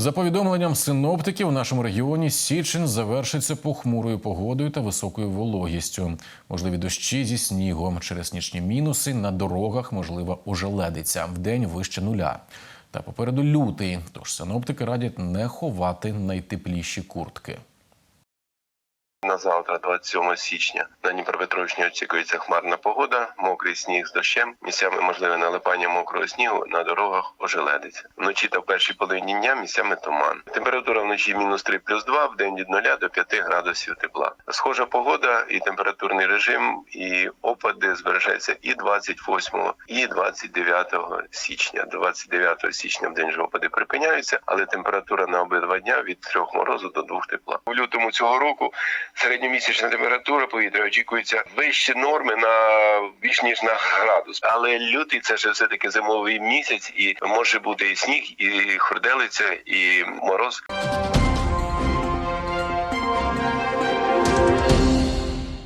За повідомленням синоптиків, в нашому регіоні січень завершиться похмурою погодою та високою вологістю. Можливі дощі зі снігом. Через нічні мінуси на дорогах можлива ожеледиця вдень вище нуля. Та попереду лютий. Тож синоптики радять не ховати найтепліші куртки. На завтра, 27 січня, на Дніпропетровщині очікується хмарна погода, мокрий сніг з дощем. Місцями можливе налипання мокрого снігу на дорогах ожеледиться. Вночі та в першій половині дня місцями туман. Температура вночі мінус 3 плюс 2, в день від 0 до 5 градусів тепла. Схожа погода і температурний режим, і опади збережаються і 28, і 29 січня. 29 січня в день же опади припиняються, але температура на обидва дня від 3 морозу до 2 тепла. У лютому цього року середньомісячна температура повітря очікується вище норми на більш ніж на градус. Але лютий це ж все таки зимовий місяць, і може бути і сніг, і хурделиця, і мороз.